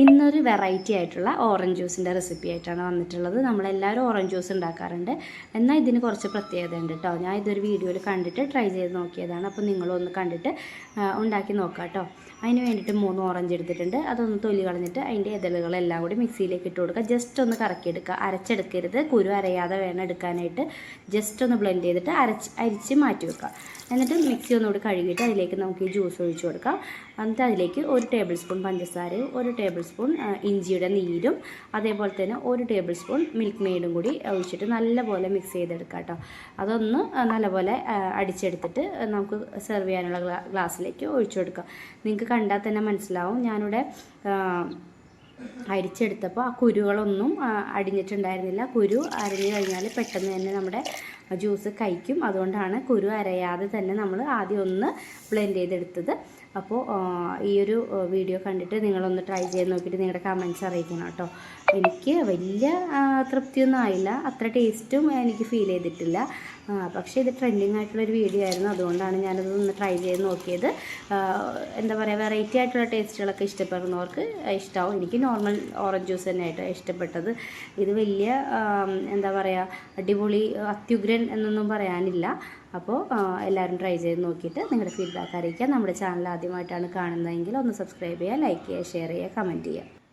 ഇന്നൊരു വെറൈറ്റി ആയിട്ടുള്ള orange ജ്യൂസിന്റെ recipe ആയിട്ടാണ് വന്നിട്ടുള്ളത്. നമ്മളെല്ലാവരും ഓറഞ്ച് ജ്യൂസ് ഉണ്ടാക്കാറുണ്ട്. എന്നാൽ ഇതിന് കുറച്ച് പ്രത്യേകത ഉണ്ട് കേട്ടോ ഞാൻ ഇതൊരു വീഡിയോയിൽ കണ്ടിട്ട് ട്രൈ ചെയ്ത് നോക്കിയതാണ്. അപ്പോൾ നിങ്ങളൊന്ന് കണ്ടിട്ട് ഉണ്ടാക്കി നോക്കാം കേട്ടോ അതിന് വേണ്ടിയിട്ട് മൂന്ന് ഓറഞ്ച് എടുത്തിട്ടുണ്ട്. അതൊന്ന് തൊലി കളഞ്ഞിട്ട് അതിന്റെ ഇതളുകളെല്ലാം കൂടി മിക്സിയിലേക്ക് ഇട്ട് കൊടുക്കുക. ജസ്റ്റ് ഒന്ന് കറക്കിയെടുക്കുക അരച്ചെടുക്കരുത്. കുരു അരയാതെ വേണം എടുക്കാനായിട്ട്. ജസ്റ്റ് ഒന്ന് ബ്ലെൻഡ് ചെയ്തിട്ട് അരച്ച് അരിച്ച് മാറ്റി വെക്കുക. എന്നിട്ട് മിക്സി ഒന്നുകൂടി കഴുകിയിട്ട് അതിലേക്ക് നമുക്ക് ഈ ജ്യൂസ് ഒഴിച്ചു കൊടുക്കാം. എന്നിട്ട് അതിലേക്ക് ഒരു ടേബിൾ സ്പൂൺ പഞ്ചസാരയും ഒരു ടേബിൾ സ്പൂൺ ഇഞ്ചിയുടെ നീരും അതേപോലെ തന്നെ ഒരു ടേബിൾ സ്പൂൺ മിൽക്ക് മെയ്ഡും കൂടി ഒഴിച്ചിട്ട് നല്ലപോലെ മിക്സ് ചെയ്തെടുക്കാം കേട്ടോ. അതൊന്ന് നല്ലപോലെ അടിച്ചെടുത്തിട്ട് നമുക്ക് സെർവ് ചെയ്യാനുള്ള ഗ്ലാ- ഗ്ലാസ്സിലേക്ക് ഒഴിച്ചു കൊടുക്കാം. നിങ്ങൾക്ക് കണ്ടാൽ തന്നെ മനസ്സിലാവും. ഞാനിവിടെ അരിച്ചെടുത്തപ്പോൾ ആ കുരുകളൊന്നും അടിഞ്ഞിട്ടുണ്ടായിരുന്നില്ല. കുരു അരഞ്ഞു കഴിഞ്ഞാൽ പെട്ടെന്ന് തന്നെ നമ്മുടെ ജ്യൂസ് കഴിക്കും. അതുകൊണ്ടാണ് കുരു അരയാതെ തന്നെ നമ്മൾ ആദ്യം ഒന്ന് ബ്ലെൻഡ് ചെയ്തെടുത്തത്. അപ്പോൾ ഈ ഒരു വീഡിയോ കണ്ടിട്ട് നിങ്ങളൊന്ന് ട്രൈ ചെയ്ത് നോക്കിയിട്ട് നിങ്ങളുടെ കമൻസ് അറിയിക്കണം കേട്ടോ. എനിക്ക് വലിയ തൃപ്തിയൊന്നും ആയില്ല. അത്ര ടേസ്റ്റും എനിക്ക് ഫീൽ ചെയ്തിട്ടില്ല. പക്ഷേ ഇത് ട്രെൻഡിങ് ആയിട്ടുള്ളൊരു വീഡിയോ ആയിരുന്നു. അതുകൊണ്ടാണ് ഞാനത് ഒന്ന് ട്രൈ ചെയ്ത് നോക്കിയത്. എന്താ പറയുക വെറൈറ്റി ആയിട്ടുള്ള ടേസ്റ്റുകളൊക്കെ ഇഷ്ടപ്പെടുന്നവർക്ക് ഇഷ്ടമാവും എനിക്ക് നോർമൽ ഓറഞ്ച് ജ്യൂസ് തന്നെയായിട്ട് ഇഷ്ടപ്പെട്ടത്. ഇത് വലിയ എന്താ പറയുക അടിപൊളി അത്യുഗ്രൻ എന്നൊന്നും പറയാനില്ല. അപ്പോൾ എല്ലാവരും ട്രൈ ചെയ്ത് നോക്കിയിട്ട് നിങ്ങളുടെ ഫീഡ്ബാക്ക് അറിയിക്കുക. നമ്മുടെ ചാനൽ ആദ്യമായിട്ടാണ് കാണുന്നതെങ്കിൽ ഒന്ന് സബ്സ്ക്രൈബ് ചെയ്യുക ലൈക്ക് ചെയ്യുക ഷെയർ ചെയ്യുക കമന്റ് ചെയ്യുക.